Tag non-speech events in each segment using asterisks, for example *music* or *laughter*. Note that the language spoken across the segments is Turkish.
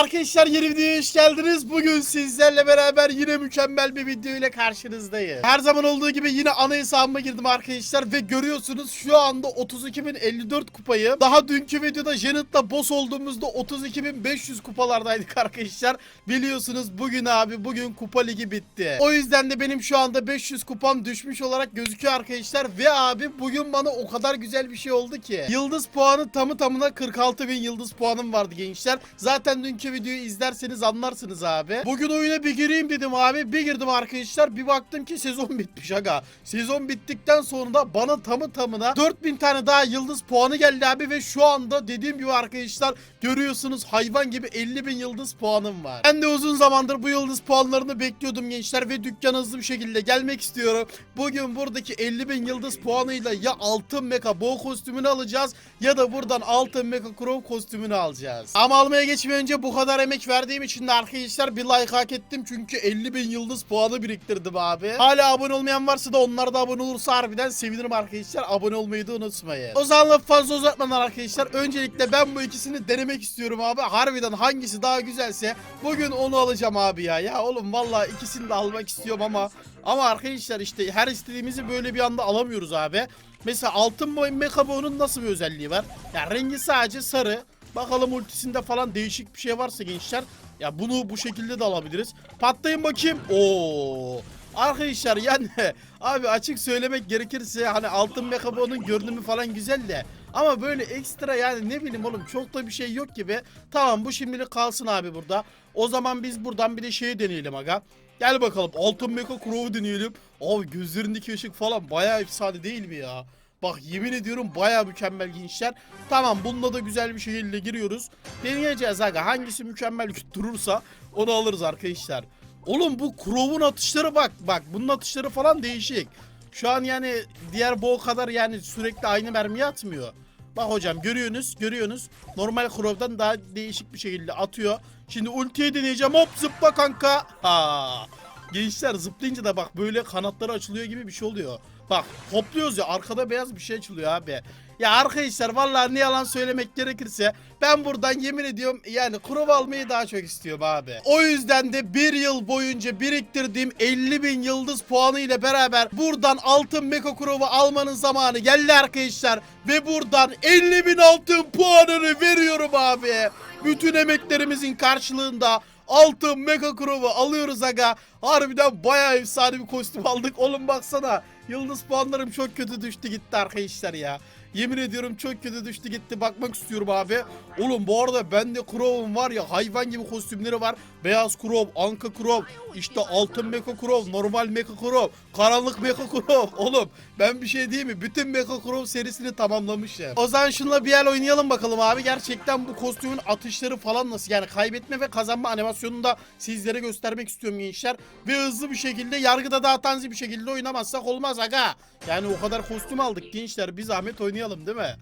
Arkadaşlar yeni videoya hoş geldiniz. Bugün sizlerle beraber yine mükemmel bir video ile karşınızdayım. Her zaman olduğu gibi yine ana hesabıma girdim arkadaşlar ve görüyorsunuz şu anda 32.054 kupayı. Daha dünkü videoda Janet'la boss olduğumuzda 32.500 kupalardaydık arkadaşlar. Biliyorsunuz bugün abi bugün kupa ligi bitti. O yüzden de benim şu anda 500 kupam düşmüş olarak gözüküyor arkadaşlar ve abi bugün bana o kadar güzel bir şey oldu ki. Yıldız puanı tamı tamına 46.000 yıldız puanım vardı gençler. Zaten dünkü videoyu izlerseniz anlarsınız abi. Bugün oyuna bir gireyim dedim abi. Bir girdim arkadaşlar. Bir baktım ki sezon bitmiş aga. Sezon bittikten sonra da bana tamı tamına 4000 tane daha yıldız puanı geldi abi ve şu anda dediğim gibi arkadaşlar görüyorsunuz hayvan gibi 50 bin yıldız puanım var. Ben de uzun zamandır bu yıldız puanlarını bekliyordum gençler ve dükkana hızlı bir şekilde gelmek istiyorum. Bugün buradaki 50 bin yıldız puanıyla ya altın mecha bow kostümünü alacağız ya da buradan altın mecha crow kostümünü alacağız. Ama almaya geçmeden önce bu kadar emek verdiğim için de arkadaşlar bir like hak ettim çünkü 50 bin yıldız puanı biriktirdim abi. Hala abone olmayan varsa da onlar da abone olursa harbiden sevinirim arkadaşlar. Abone olmayı da unutmayın. O zaman lafı fazla uzatmadan arkadaşlar öncelikle ben bu ikisini denemek istiyorum abi. Harbiden hangisi daha güzelse bugün onu alacağım abi ya. Ya oğlum valla ikisini de almak istiyorum ama ama arkadaşlar işte her istediğimizi böyle bir anda alamıyoruz abi. Mesela altın boy mekabonun nasıl bir özelliği var? Ya rengi sadece sarı. Bakalım ultisinde falan değişik bir şey varsa gençler. Ya bunu bu şekilde de alabiliriz. Patlayın bakayım. Oo. Arkadaşlar yani *laughs* abi açık söylemek gerekirse hani altın mekabonun görünümü falan güzel de ama böyle ekstra yani ne bileyim oğlum çok da bir şey yok gibi. Tamam bu şimdilik kalsın abi burada. O zaman biz buradan bir de şeyi deneyelim aga. Gel bakalım altın meka crow'u deneyelim. Abi gözlerindeki ışık falan bayağı efsane değil mi ya? Bak yemin ediyorum baya mükemmel gençler. Tamam bununla da güzel bir şekilde giriyoruz. Deneyeceğiz aga. Hangisi mükemmel *laughs* durursa onu alırız arkadaşlar. Oğlum bu Crow'un atışları bak. Bak bunun atışları falan değişik. Şu an yani diğer bow kadar yani sürekli aynı mermiyi atmıyor. Bak hocam görüyorsunuz görüyorsunuz. Normal Crow'dan daha değişik bir şekilde atıyor. Şimdi ultiye deneyeceğim hop zıpla kanka. Ha. Gençler zıplayınca da bak böyle kanatları açılıyor gibi bir şey oluyor. Bak hopluyoruz ya arkada beyaz bir şey açılıyor abi. Ya arkadaşlar vallahi ne yalan söylemek gerekirse ben buradan yemin ediyorum yani kuru almayı daha çok istiyorum abi. O yüzden de bir yıl boyunca biriktirdiğim 50 bin yıldız puanı ile beraber buradan altın Meko Kurov'u almanın zamanı geldi arkadaşlar. Ve buradan 50 bin altın puanını veriyorum abi. Bütün emeklerimizin karşılığında altın Mega Crow'u alıyoruz aga. Harbiden bayağı efsane bir kostüm aldık. Oğlum baksana. Yıldız puanlarım çok kötü düştü gitti arkadaşlar ya. Yemin ediyorum çok kötü düştü gitti. Bakmak istiyorum abi. Oğlum bu arada bende Crow'um var ya hayvan gibi kostümleri var. Beyaz Crow, Anka Crow, işte altın Mecha Crow, normal Mecha Crow, karanlık Mecha Crow. *laughs* Oğlum ben bir şey diyeyim mi? Bütün Mecha Crow serisini tamamlamışım. O zaman şunla bir el oynayalım bakalım abi. Gerçekten bu kostümün atışları falan nasıl? Yani kaybetme ve kazanma animasyonunu da sizlere göstermek istiyorum gençler. Ve hızlı bir şekilde yargıda daha tanzi bir şekilde oynamazsak olmaz aga. Yani o kadar kostüm aldık gençler. Bir zahmet oynayalım değil mi?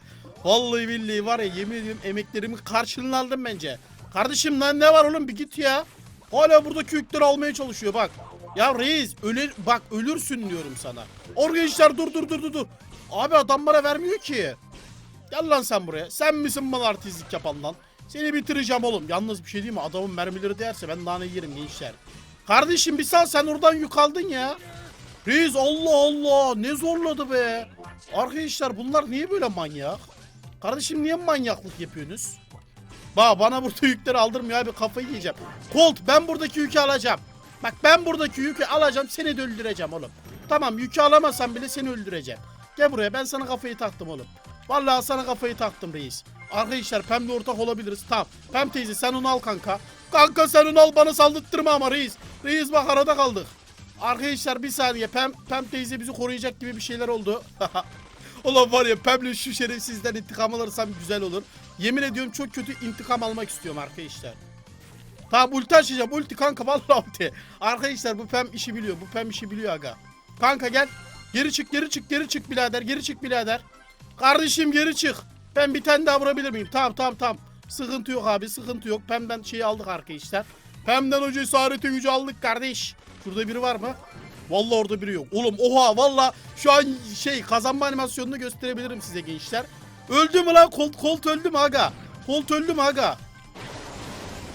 Vallahi billahi var ya yemin ediyorum emeklerimi karşılığını aldım bence. Kardeşim lan ne var oğlum bir git ya. Hala burada yükleri almaya çalışıyor bak. Ya reis ölür bak ölürsün diyorum sana. Organizler dur dur dur dur dur. Abi adam bana vermiyor ki. Gel lan sen buraya. Sen misin bana artistlik yapan lan? Seni bitireceğim oğlum. Yalnız bir şey değil mi? Adamın mermileri değerse ben daha ne yerim gençler. Kardeşim bir sal sen oradan yük aldın ya. Reis Allah Allah ne zorladı be. Arkadaşlar bunlar niye böyle manyak? Kardeşim niye manyaklık yapıyorsunuz? Ba bana burada *laughs* yükleri aldırmıyor abi kafayı yiyeceğim. Colt ben buradaki yükü alacağım. Bak ben buradaki yükü alacağım seni de öldüreceğim oğlum. Tamam yükü alamazsam bile seni öldüreceğim. Gel buraya ben sana kafayı taktım oğlum. Vallahi sana kafayı taktım reis. Arkadaşlar Pem'le ortak olabiliriz. Tamam. Pem teyze sen onu al kanka. Kanka sen onu al bana saldırttırma ama reis. Reis bak arada kaldık. Arkadaşlar bir saniye Pem, Pem teyze bizi koruyacak gibi bir şeyler oldu. *laughs* Ulan var ya Pem'le şu şerefsizden intikam alırsam güzel olur. Yemin ediyorum çok kötü intikam almak istiyorum arkadaşlar. Tamam ulti açacağım ulti kanka vallahi. Arkadaşlar bu Pem işi biliyor bu Pem işi biliyor aga. Kanka gel. Geri çık geri çık geri çık birader geri çık birader. Kardeşim geri çık. Ben bir tane daha vurabilir miyim? Tamam tamam tamam. Sıkıntı yok abi sıkıntı yok. Pem'den şeyi aldık arkadaşlar. Pem'den o cesareti gücü aldık kardeş. Şurada biri var mı? Vallahi orada biri yok. Oğlum oha valla şu an şey kazanma animasyonunu gösterebilirim size gençler. Öldü mü lan? Colt, Colt öldü mü aga? Colt öldü mü aga?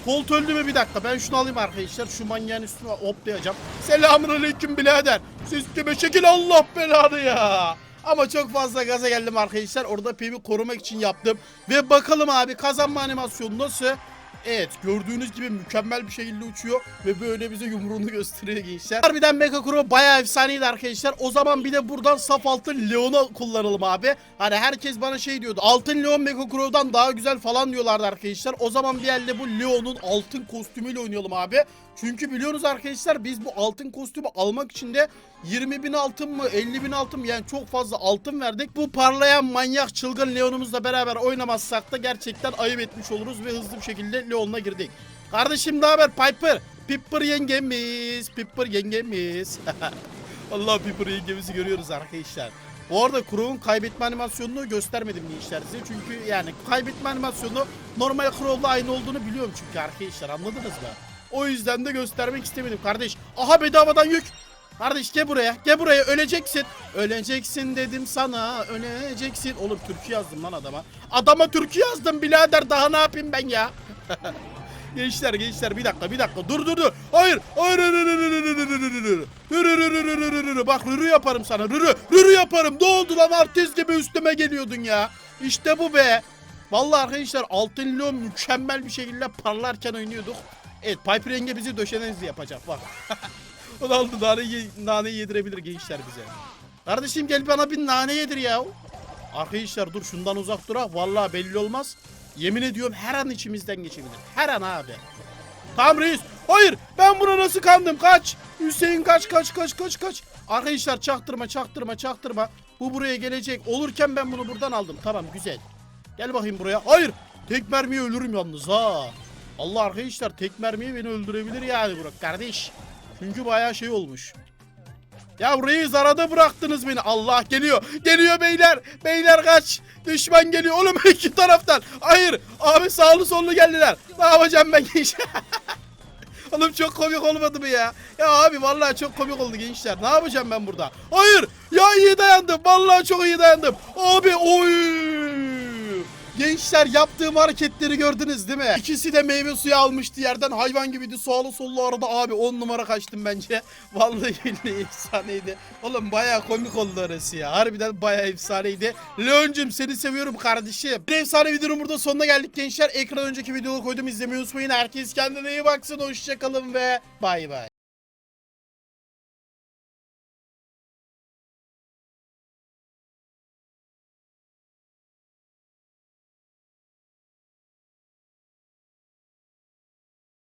Colt öldü mü bir dakika ben şunu alayım arkadaşlar şu manyağın üstüne hoplayacağım. Selamun aleyküm birader. Sisteme şekil Allah belanı ya. Ama çok fazla gaza geldim arkadaşlar. Orada Pim'i korumak için yaptım. Ve bakalım abi kazanma animasyonu nasıl? Evet gördüğünüz gibi mükemmel bir şekilde uçuyor ve böyle bize yumruğunu *laughs* gösteriyor gençler. Harbiden Mecha Kuro bayağı efsaneydi arkadaşlar. O zaman bir de buradan saf altın Leon'a kullanalım abi. Hani herkes bana şey diyordu. Altın Leon Mecha Kuro'dan daha güzel falan diyorlardı arkadaşlar. O zaman bir elde bu Leon'un altın kostümüyle oynayalım abi. Çünkü biliyorsunuz arkadaşlar biz bu altın kostümü almak için de 20 bin altın mı 50 bin altın mı yani çok fazla altın verdik. Bu parlayan manyak çılgın Leon'umuzla beraber oynamazsak da gerçekten ayıp etmiş oluruz ve hızlı bir şekilde Leon'la girdik. Kardeşim ne haber Piper? Piper yengemiz, Piper yengemiz. *laughs* Allah Piper yengemizi görüyoruz arkadaşlar. Bu arada Crow'un kaybetme animasyonunu göstermedim gençler size. Çünkü yani kaybetme animasyonu normal Crow'la aynı olduğunu biliyorum çünkü arkadaşlar anladınız mı? O yüzden de göstermek istemedim kardeş. Aha bedavadan yük. Kardeş gel buraya. Gel buraya öleceksin. Öleceksin dedim sana. Öleceksin. Oğlum türkü yazdım lan adama. Adama türkü yazdım birader. Daha ne yapayım ben ya? gençler gençler bir dakika bir dakika dur dur dur. Hayır. Hayır. Rürü Bak rürü yaparım sana. Rürü. Rürü yaparım. Ne oldu lan artist gibi üstüme geliyordun ya. İşte bu be. Vallahi arkadaşlar altın lom mükemmel bir şekilde parlarken oynuyorduk. Evet Piper yenge bizi döşenenizle yapacak bak. o da aldı nane, ye nane yedirebilir gençler bize. Kardeşim gel bana bir nane yedir ya. Arkadaşlar dur şundan uzak durak. Vallahi belli olmaz. Yemin ediyorum her an içimizden geçebilir. Her an abi. Tamam reis. Hayır ben buna nasıl kandım kaç. Hüseyin kaç kaç kaç kaç kaç. Arkadaşlar çaktırma çaktırma çaktırma. Bu buraya gelecek. Olurken ben bunu buradan aldım. Tamam güzel. Gel bakayım buraya. Hayır. Tek mermiye ölürüm yalnız ha. Allah arkadaşlar tek mermiye beni öldürebilir yani Burak kardeş. Çünkü bayağı şey olmuş. Ya reis arada bıraktınız beni. Allah geliyor. Geliyor beyler. Beyler kaç. Düşman geliyor. Oğlum *laughs* iki taraftan. Hayır. Abi sağlı sollu geldiler. Ne yapacağım ben gençler? *laughs* Oğlum çok komik olmadı mı ya? Ya abi vallahi çok komik oldu gençler. Ne yapacağım ben burada? Hayır. Ya iyi dayandım. Vallahi çok iyi dayandım. Abi oy. Gençler yaptığım hareketleri gördünüz değil mi? İkisi de meyve suyu almıştı yerden hayvan gibiydi. Sağlı sollu arada abi 10 numara kaçtım bence. *laughs* Vallahi billahi efsaneydi. Oğlum baya komik oldu orası ya. Harbiden baya efsaneydi. Leoncum seni seviyorum kardeşim. Bir efsane videonun burada sonuna geldik gençler. Ekran önceki videoları koydum izlemeyi unutmayın. Herkes kendine iyi baksın. Hoşçakalın ve bay bay.